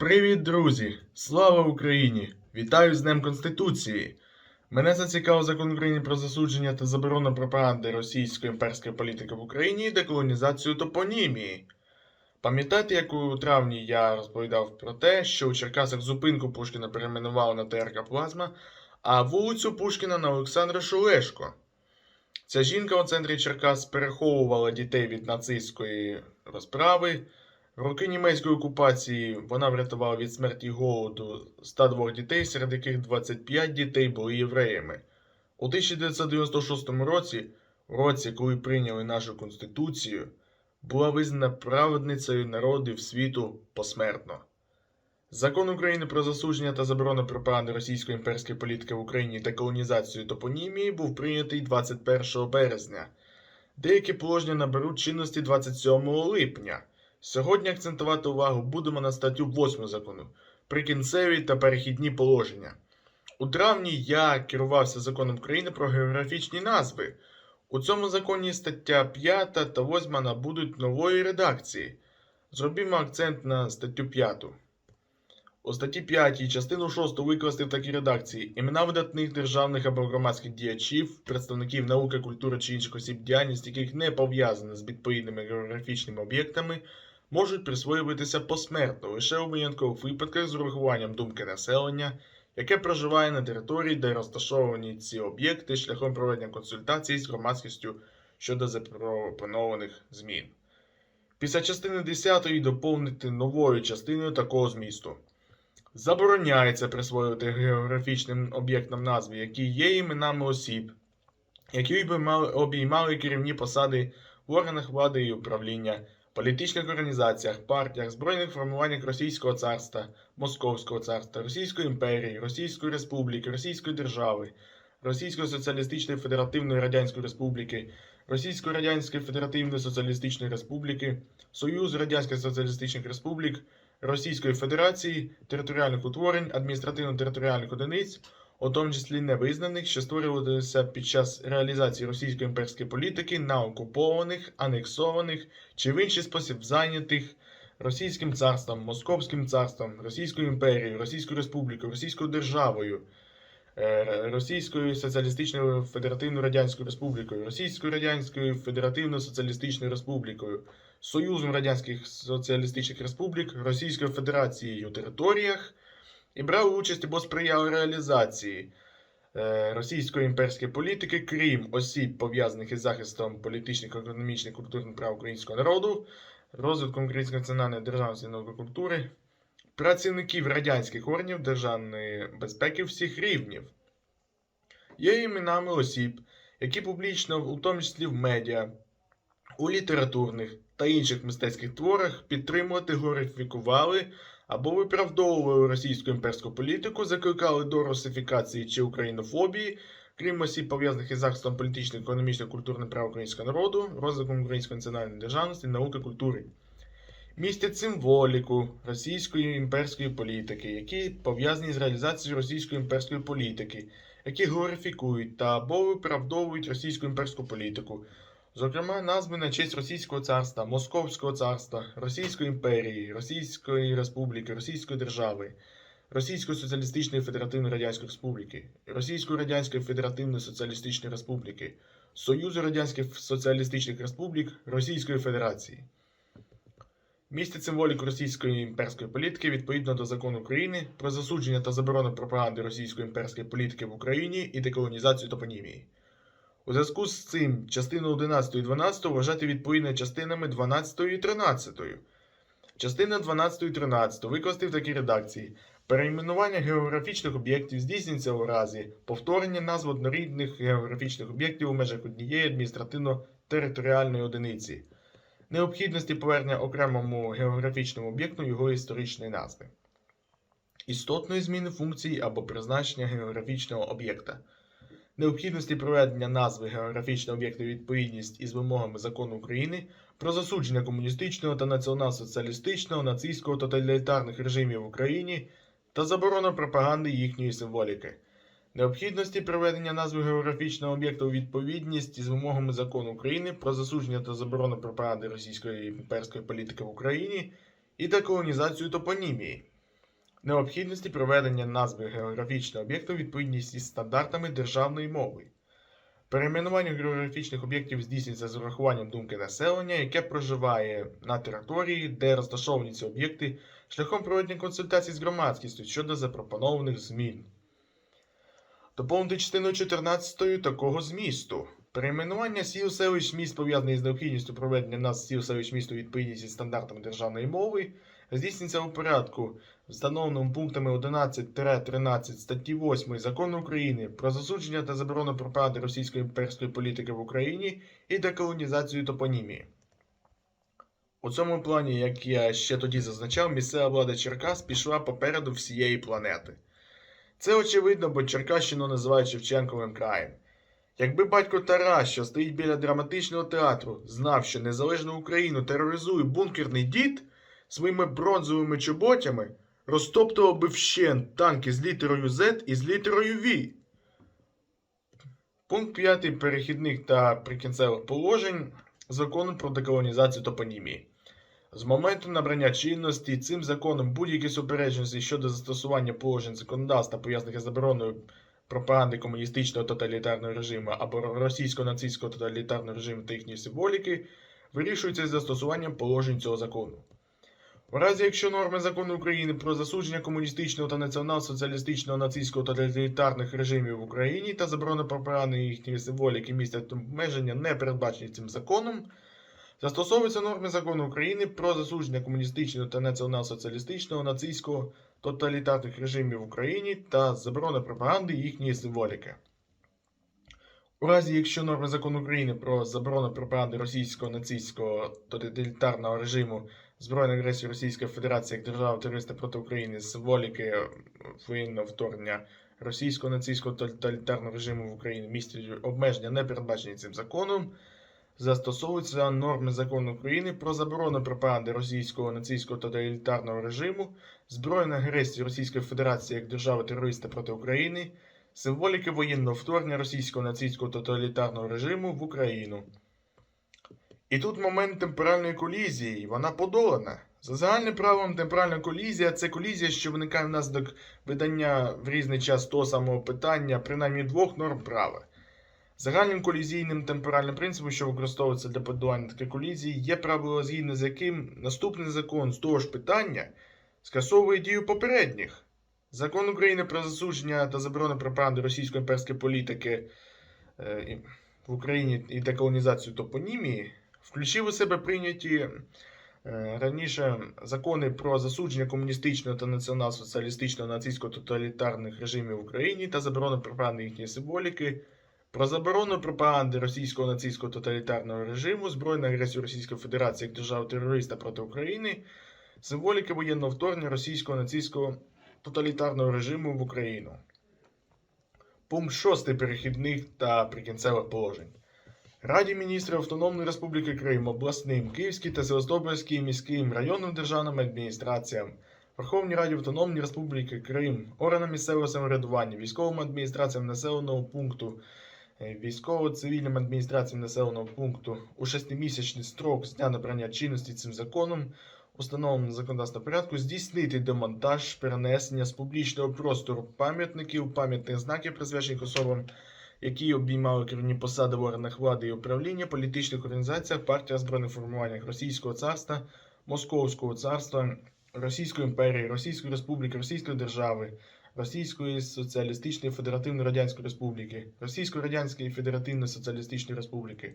Привіт, друзі! Слава Україні! Вітаю з Днем Конституції! Мене зацікавив закон України про засудження та заборону пропаганди російської імперської політики в Україні і деколонізацію топонімії. Пам'ятаєте, як у травні я розповідав про те, що у Черкасах зупинку Пушкіна перейменували на ТРК Плазма, а вулицю Пушкіна на Олександра Шулешко. Ця жінка у центрі Черкас переховувала дітей від нацистської розправи. Роки німецької окупації вона врятувала від смерті голоду 102 дітей, серед яких 25 дітей були євреями. У 1996 році, році, коли прийняли нашу конституцію, була визнана праведницею народів світу посмертно. Закон України про засудження та заборону пропаганди російської імперської політики в Україні та колонізацію топонімії був прийнятий 21 березня. Деякі положення наберуть чинності 27 липня. Сьогодні акцентувати увагу будемо на статтю 8 закону прикінцеві та перехідні положення. У травні я керувався законом України про географічні назви. У цьому законі стаття 5 та 8 набудуть нової редакції. Зробімо акцент на статтю 5. У статті 5 частину 6 викласти в такій редакції імена видатних державних або громадських діячів, представників науки, культури чи інших осіб, діяльність яких не пов'язана з відповідними географічними об'єктами, можуть присвоюватися посмертно лише у виняткових випадках з урахуванням думки населення, яке проживає на території, де розташовані ці об'єкти шляхом проведення консультацій з громадськістю щодо запропонованих змін. Після частини 10 доповнити новою частиною такого змісту. Забороняється присвоювати географічним об'єктам назви, які є іменами осіб, які обіймали, керівні посади в органах влади і управління, політичних організаціях, партіях, збройних формуваннях Російського царства, Московського царства, Російської імперії, Російської Республіки, Російської держави, Російської Соціалістичної Федеративної Радянської Республіки, Російської Радянської Федеративної Соціалістичної Республіки, Союзу Радянських Соціалістичних Республік, Російської Федерації, територіальних утворень, адміністративно-територіальних одиниць, у тому числі невизнаних, що створювалися під час реалізації російської імперської політики на окупованих, анексованих чи в інший спосіб зайнятих Російським царством, Московським царством, Російською імперією, Російською Республікою, Російською державою, е, Російською Соціалістичною Федеративною Радянською Республікою, Російською Радянською Федеративною Соціалістичною Республікою, Союзом Радянських Соціалістичних Республік, Російською Федерацією територіях і брав участь або сприяв реалізації е, російської імперської політики, крім осіб, пов'язаних із захистом політичних, економічних, культурних прав українського народу, розвитком української національної державності науки працівників радянських органів державної безпеки всіх рівнів. Є іменами осіб, які публічно, у тому числі в медіа, у літературних та інших мистецьких творах підтримувати, глорифікували або виправдовували російську імперську політику, закликали до русифікації чи українофобії, крім осіб, пов'язаних із захистом політичних, економічних, культурних прав українського народу, розвитком української національної державності, науки культури. Містять символіку російської імперської політики, які пов'язані з реалізацією російської імперської політики, які глорифікують та або виправдовують російську імперську політику, Зокрема, назви на честь Російського царства, Московського царства, Російської імперії, Російської Республіки, Російської держави, Російської Соціалістичної Федеративної Радянської Республіки, Російської Радянської Федеративної Соціалістичної Республіки, Союзу Радянських Соціалістичних Республік, Російської Федерації. Містить символіку російської імперської політики відповідно до закону України про засудження та заборону пропаганди російської імперської політики в Україні і деколонізацію топонімії. У зв'язку з цим частину 11 і 12 вважати відповідно частинами 12 і 13. Частина 12 і 13 викласти в такій редакції. Перейменування географічних об'єктів здійснюється у разі повторення назв однорідних географічних об'єктів у межах однієї адміністративно-територіальної одиниці, необхідності повернення окремому географічному об'єкту його історичної назви, істотної зміни функції або призначення географічного об'єкта необхідності проведення назви географічного об'єкту відповідність із вимогами закону України про засудження комуністичного та націонал-соціалістичного, нацистського тоталітарних режимів в Україні та заборону пропаганди їхньої символіки, необхідності проведення назви географічного об'єкту у відповідність із вимогами закону України про засудження та заборону пропаганди російської імперської політики в Україні і деколонізацію топонімії. Необхідності проведення назви географічного об'єкту відповідність із стандартами державної мови. Перейменування географічних об'єктів здійснюється з урахуванням думки населення, яке проживає на території, де розташовані ці об'єкти, шляхом проведення консультацій з громадськістю щодо запропонованих змін. Доповнити частиною 14 такого змісту. Перейменування сіл селищ міст пов'язаний з необхідністю проведення назв сіл селищ міст у відповідність із стандартами державної мови, здійснюється у порядку, встановленому пунктами 11-13 статті 8 Закону України про засудження та заборону пропаганди російської імперської політики в Україні і деколонізацію топонімії. У цьому плані, як я ще тоді зазначав, місцева влада Черкас пішла попереду всієї планети. Це очевидно, бо Черкащину називають Шевченковим краєм. Якби батько Тарас, що стоїть біля драматичного театру, знав, що незалежну Україну тероризує бункерний дід своїми бронзовими чоботями, розтоптував би вщент танки з літерою Z і з літерою V. Пункт 5 перехідних та прикінцевих положень закону про деколонізацію топонімії. З моменту набрання чинності цим законом будь-які суперечності щодо застосування положень законодавства, пов'язаних із забороною пропаганди комуністичного тоталітарного режиму або російсько-нацистського тоталітарного режиму та їхньої символіки, вирішується із застосуванням положень цього закону. У разі, якщо норми закону України про засудження комуністичного та націонал-соціалістичного нацистського тоталітарних режимів в Україні та заборону пропаганди їхньої символіки містять обмеження, не передбачені цим законом, застосовуються норми закону України про засудження комуністичного та націонал-соціалістичного нацистського тоталітарних режимів в Україні та заборону пропаганди їхньої символіки. У разі, якщо норми закону України про заборону пропаганди російського нацистського тоталітарного режиму збройної агресії Російської Федерації як держави терориста проти України з символіки воєнного вторгнення російського нацистського тоталітарного режиму в Україні містять обмеження, не передбачені цим законом, застосовуються норми закону України про заборону пропаганди російського нацистського тоталітарного режиму, збройної агресії Російської Федерації як держави терориста проти України, символіки воєнного вторгнення російського нацистського тоталітарного режиму в Україну. І тут момент темпоральної колізії, вона подолана. За загальним правилом темпоральна колізія це колізія, що виникає внаслідок видання в різний час того самого питання, принаймні двох норм права. Загальним колізійним темпоральним принципом, що використовується для подолання таких колізій, є правило, згідно з яким наступний закон з того ж питання скасовує дію попередніх. Закон України про засудження та заборону пропаганди російської імперської політики е, в Україні і деколонізацію топонімії включив у себе прийняті е, раніше закони про засудження комуністичного та націонал-соціалістичного нацистського тоталітарних режимів в Україні та заборону пропаганди їхньої символіки, про заборону пропаганди російського нацистського тоталітарного режиму, збройної агресії Російської Федерації як держави терориста проти України, символіки воєнного вторгнення російського нацистського тоталітарного режиму в Україну. Пункт 6 перехідних та прикінцевих положень. Раді міністрів Автономної Республіки Крим, обласним, Київській та Севастопольській міським районним державним адміністраціям, Верховній Раді Автономної Республіки Крим, органам місцевого самоврядування, військовим адміністраціям населеного пункту, військово-цивільним адміністраціям населеного пункту у шестимісячний строк з дня набрання чинності цим законом, установленому законодавством порядку, здійснити демонтаж, перенесення з публічного простору пам'ятників, пам'ятних знаків, присвячених особам, які обіймали керівні посади в органах влади і управління, політичних організаціях, партіях збройних формуваннях Російського царства, Московського царства, Російської імперії, Російської Республіки, Російської держави, Російської Соціалістичної Федеративної Радянської Республіки, Російської Радянської Федеративної Соціалістичної Республіки,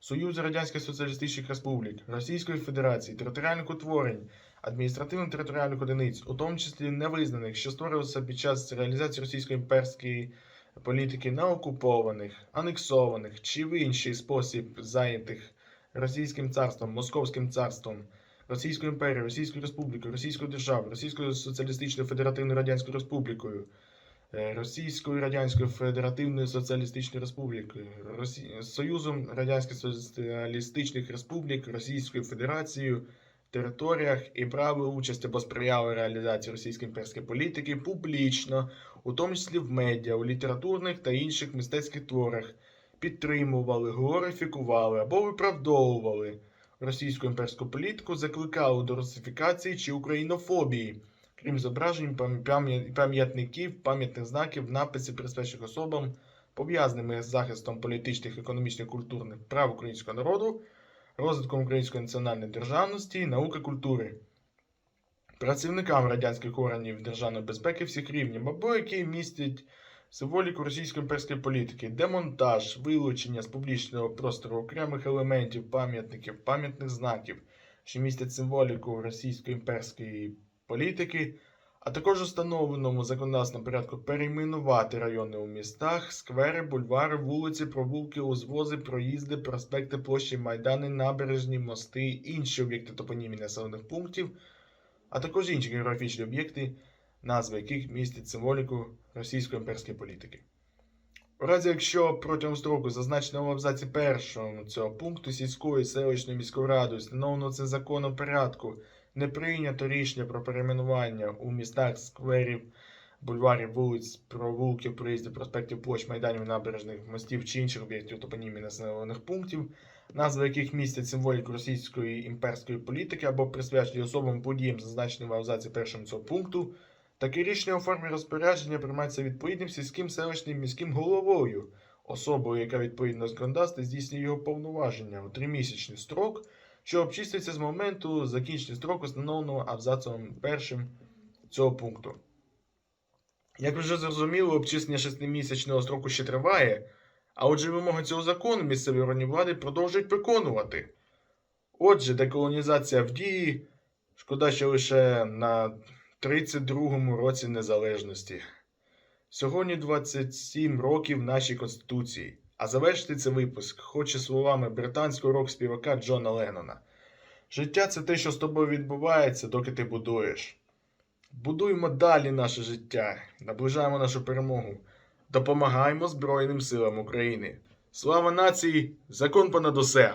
Союзу Радянських Соціалістичних Республік, Російської Федерації, територіальних утворень, адміністративно-територіальних одиниць, у тому числі невизнаних, що створювалися під час реалізації російської імперської політики на окупованих, анексованих чи в інший спосіб зайнятих Російським царством, Московським царством, Російською імперією, Російською Республікою, Російською державою, Російською Соціалістичною Федеративною Радянською Республікою, е, Російською Радянською Федеративною Соціалістичною Республікою, Росі... Союзом Радянських Соціалістичних Республік, Російською Федерацією, територіях і право участі або сприяли реалізації російської імперської політики публічно, у тому числі в медіа, у літературних та інших мистецьких творах, підтримували, глорифікували або виправдовували російську імперську політику, закликали до русифікації чи українофобії, крім зображень, пам'ятників, пам'ятних знаків, написів, присвячених особам, пов'язаними з захистом політичних, економічних, культурних прав українського народу, розвитком української національної державності, науки культури, працівникам радянських органів державної безпеки всіх рівнів, або які містять символіку російської імперської політики, демонтаж, вилучення з публічного простору окремих елементів, пам'ятників, пам'ятних знаків, що містять символіку російської імперської політики, а також у встановленому законодавством порядку перейменувати райони у містах, сквери, бульвари, вулиці, провулки, узвози, проїзди, проспекти, площі, майдани, набережні, мости, інші об'єкти топонімії населених пунктів, а також інші географічні об'єкти, назви яких містять символіку російської імперської політики. У разі, якщо протягом строку, зазначеного в абзаці першому цього пункту сільської селищної міської ради, встановлено це законом порядку, не прийнято рішення про перейменування у містах скверів, бульварів, вулиць, провулків, проїздів, проспектів, площ, майданів, набережних, мостів чи інших об'єктів топонімії населених пунктів, назви яких містять символіку російської імперської політики або присвячені особам подіям, зазначеним в абзаці першому цього пункту, Таке рішення у формі розпорядження приймається відповідним сільським селищним міським головою, особою, яка відповідно до законодавства здійснює його повноваження у тримісячний строк, що обчислюється з моменту закінчення строку, встановленого абзацом першим цього пункту. Як вже зрозуміли, обчислення шестимісячного строку ще триває, а отже, вимоги цього закону місцеві органи влади продовжують виконувати. Отже, деколонізація в дії, шкода, що лише на 32-му році незалежності. Сьогодні 27 років нашій Конституції. А завершити цей випуск хоче словами британського рок-співака Джона Леннона. Життя це те, що з тобою відбувається, доки ти будуєш. Будуємо далі наше життя, наближаємо нашу перемогу, допомагаємо Збройним силам України. Слава нації! Закон понад усе!